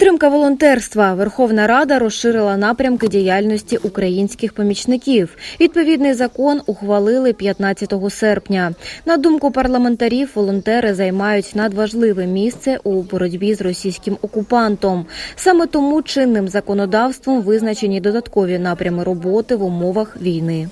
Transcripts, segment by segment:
Підтримка волонтерства. Верховна Рада розширила напрямки діяльності українських помічників. Відповідний закон ухвалили 15 серпня. На думку парламентарів, волонтери займають надважливе місце у боротьбі з російським окупантом. Саме тому чинним законодавством визначені додаткові напрями роботи в умовах війни.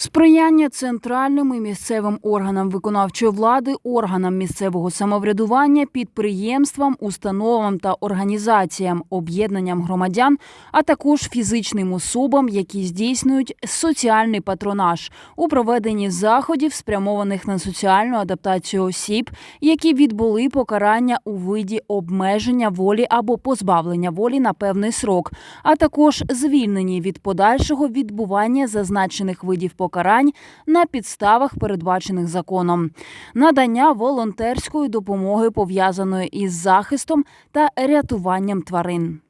Сприяння центральним і місцевим органам виконавчої влади, органам місцевого самоврядування, підприємствам, установам та організаціям, об'єднанням громадян, а також фізичним особам, які здійснюють соціальний патронаж у проведенні заходів, спрямованих на соціальну адаптацію осіб, які відбули покарання у виді обмеження волі або позбавлення волі на певний срок, а також звільнені від подальшого відбування зазначених видів покарань на підставах, передбачених законом, надання волонтерської допомоги пов'язаної із захистом та рятуванням тварин.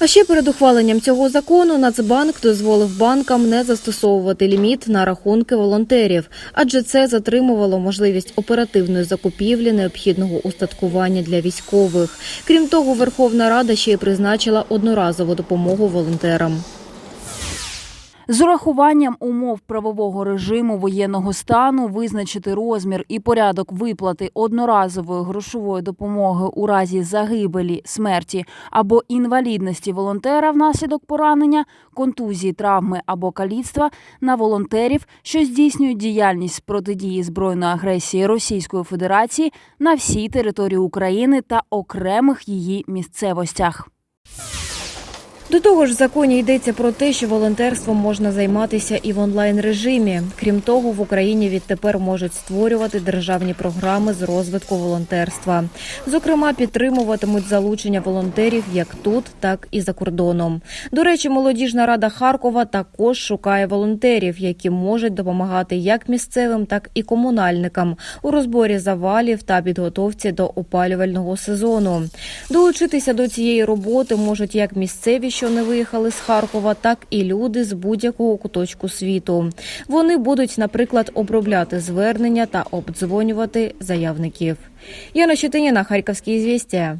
А ще перед ухваленням цього закону Нацбанк дозволив банкам не застосовувати ліміт на рахунки волонтерів, адже це затримувало можливість оперативної закупівлі необхідного устаткування для військових. Крім того, Верховна Рада ще й призначила одноразову допомогу волонтерам. З урахуванням умов правового режиму воєнного стану визначити розмір і порядок виплати одноразової грошової допомоги у разі загибелі, смерті або інвалідності волонтера внаслідок поранення, контузії, травми або каліцтва на волонтерів, що здійснюють діяльність протидії збройної агресії Російської Федерації на всій території України та окремих її місцевостях. До того ж, в законі йдеться про те, що волонтерством можна займатися і в онлайн режимі. Крім того, в Україні відтепер можуть створювати державні програми з розвитку волонтерства. Зокрема, підтримуватимуть залучення волонтерів як тут, так і за кордоном. До речі, молодіжна рада Харкова також шукає волонтерів, які можуть допомагати як місцевим, так і комунальникам у розборі завалів та підготовці до опалювального сезону. Долучитися до цієї роботи можуть як місцеві, що не виїхали з Харкова, так і люди з будь-якого куточку світу. Вони будуть, наприклад, обробляти звернення та обдзвонювати заявників. Яна Щетиніна, Харківські звістя.